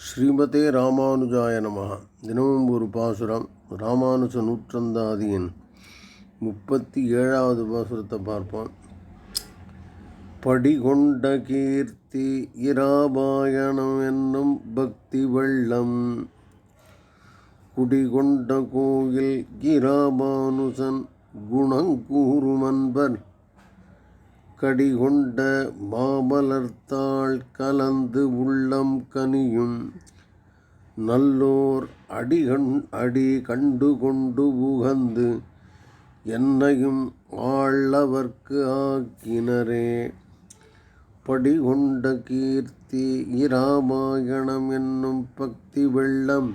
ஸ்ரீமதே ராமானுஜாய நமகா தினமும் ஒரு பாசுரம். ராமானுஜ நூற்றந்தாதியின் முப்பத்தி ஏழாவது பாசுரத்தை பார்ப்போம். படிகொண்ட கீர்த்தி இராபாயணம் என்னும் பக்தி வெள்ளம். குடிகொண்ட கோயில் கிராபானுசன் குணங்கூறுமன்பர் கடி கொண்ட மாமலர்த்தாள் கலந்து உள்ளம் கனியும். நல்லோர் அடிகண் அடி கண்டு கொண்டு உகந்து என்னையும் ஆள்ளவர்க்கு ஆக்கினரே. படிகொண்ட கீர்த்தி இராமாயணம் என்னும் பக்தி வெள்ளம்.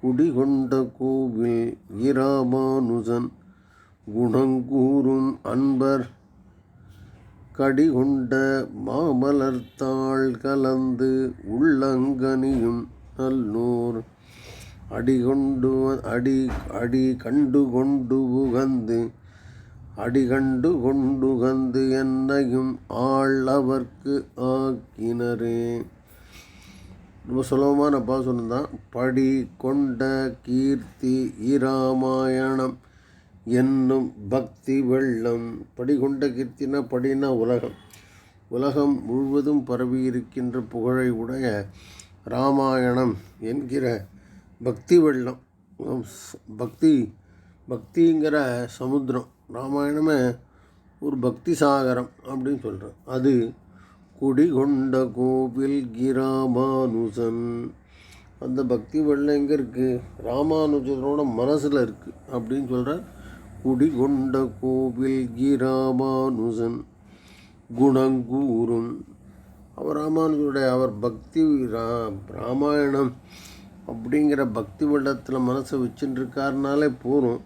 குடிகொண்ட கோவில் இராமானுஜன் குணங்கூறும் அன்பர் கடிகொண்ட மாமலர்த்தாள் கலந்து உள்ளங்கனியும் நல்லூர். அடிகொண்டு அடி அடி கண்டு கொண்டு உகந்து அடிகண்டு கொண்டுகந்து என்னையும் ஆள் அவர்க்கு ஆக்கினரே. ரொம்ப சுலபமான பாசனம் தான். படி கொண்ட கீர்த்தி இராமாயணம். என்னும் பக்தி வெள்ளம் படி கொண்ட கீர்த்தினா படினா உலகம். உலகம் முழுவதும் பரவி இருக்கின்ற புகழை உடைய ராமாயணம் என்கிற பக்தி வெள்ளம் பக்தி பக்திங்கிற சமுத்திரம் ராமாயணமே ஒரு பக்தி சாகரம் அப்படின்னு சொல்கிறோம் அது குடிகொண்ட கோவில் கிராமானுசன். அந்த பக்தி வெள்ளம் எங்கே இருக்குது ராமானுஜனோட மனசில் இருக்குது அப்படின்னு சொல்கிறார் குடிகொண்ட கோவில் கிராமானுசன் குணங்கூறும் அவர் ராமானுஜருடைய அவர் பக்தி ரா ராமாயணம் அப்படிங்கிற பக்தி வட்டத்தில் மனசை வச்சுட்டுருக்காருனாலே போகும்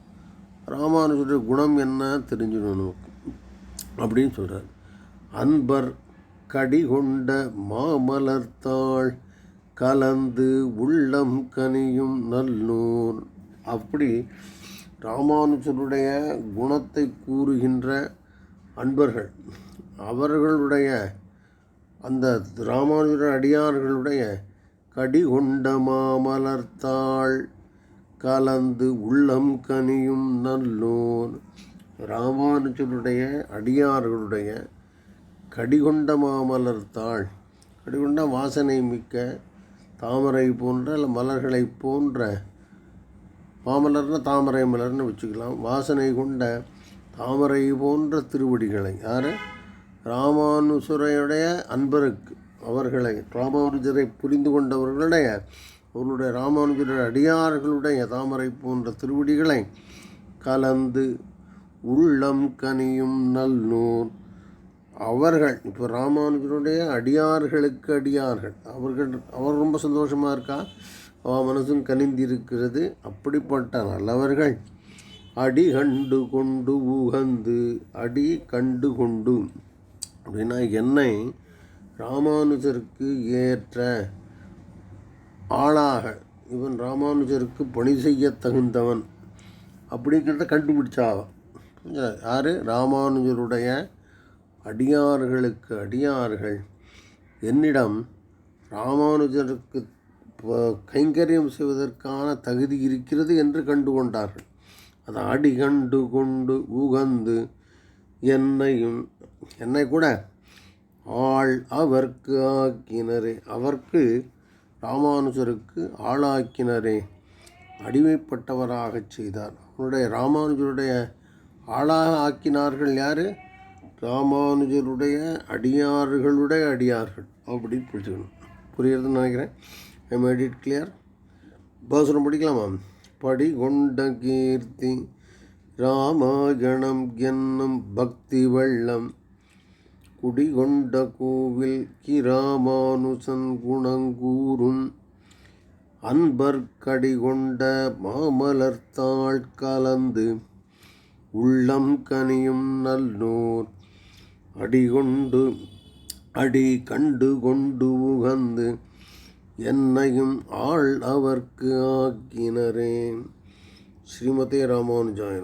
ராமானுஜருடைய குணம் என்ன தெரிஞ்சிடும் நமக்கு. அப்படின்னு சொல்கிறார் அன்பர் கடிகொண்ட மாமலர்த்தாள் கலந்து உள்ளம் கனியும் நல்லூர். அப்படி ராமானுஜருடைய குணத்தை கூறுகின்ற அன்பர்கள் அவர்களுடைய அந்த ராமானுஜர் அடியார்களுடைய கடிகொண்ட மாமலர்த்தாள் கலந்து உள்ளம் கனியும் நல்லோர். ராமானுஜருடைய அடியார்களுடைய கடிகொண்ட மாமலர்த்தாள் கடிகொண்ட வாசனை மிக்க தாமரை போன்ற இல்லை மலர்களை போன்ற மாமலர்னு தாமரை மலர்னு வச்சுக்கலாம். வாசனை கொண்ட தாமரை போன்ற திருவடிகளை யார்? ராமானுசுரையுடைய அன்பருக்கு அவர்களை ராமானுஜரை புரிந்து கொண்டவர்களுடைய அவர்களுடைய ராமானுஜருடைய அடியார்களுடைய தாமரை போன்ற திருவடிகளை கலந்து உள்ளம் கனியும் நல்லூர். அவர்கள் இப்போ ராமானுஜருடைய அடியார்களுக்கு அடியார்கள். அவர்கள் அவர் ரொம்ப சந்தோஷமாக இருக்கா? அவன் மனசும் கனிந்திருக்கிறது. அப்படிப்பட்ட நல்லவர்கள் அடி கண்டு கொண்டு உகந்து அடி கண்டு கொண்டு. அப்படின்னா என்னை ராமானுஜருக்கு ஏற்ற ஆளாக இவன் ராமானுஜருக்கு பணி செய்ய தகுந்தவன் அப்படிங்கிறத கண்டுபிடிச்சாவன் யார்? ராமானுஜருடைய அடியார்களுக்கு அடியார்கள். என்னிடம் ராமானுஜருக்கு கைங்கரியம் செய்வதற்கான தகுதி இருக்கிறது என்று கண்டு கொண்டார்கள் அதை அடி கண்டு கொண்டு உகந்து என்னையும் என்னை கூட ஆள் அவர்க்கு ஆக்கினரே அவர்க்கு ராமானுஜருக்கு ஆளாக்கினரே அடிமைப்பட்டவராகச் செய்தார். அவருடைய ராமானுஜருடைய ஆளாக ஆக்கினார்கள் யார்? ராமானுஜருடைய அடியார்களுடைய அடியார்கள். அப்படின்னு புரிஞ்சுக்கணும். புரியுறதுன்னு நினைக்கிறேன். ஐ மேட் இட் கிளியர் பாசுரம் படிக்கலாமா? படி கொண்ட கீர்த்தி ராமாயணம் என்னும் பக்தி வெள்ளம். குடிகொண்ட கோவில் கிராமானுசன் குணங்கூறும். அன்பர் கடிகொண்ட மாமலர்த்தாள் கலந்து. உள்ளம் கனியும் நல்லோர். அடிகொண்டு அடி கண்டு கொண்டு உகந்து. என்னையும் ஆள் அவர்க்கு ஆக்கினரே ஸ்ரீமதே ராமானுஜாய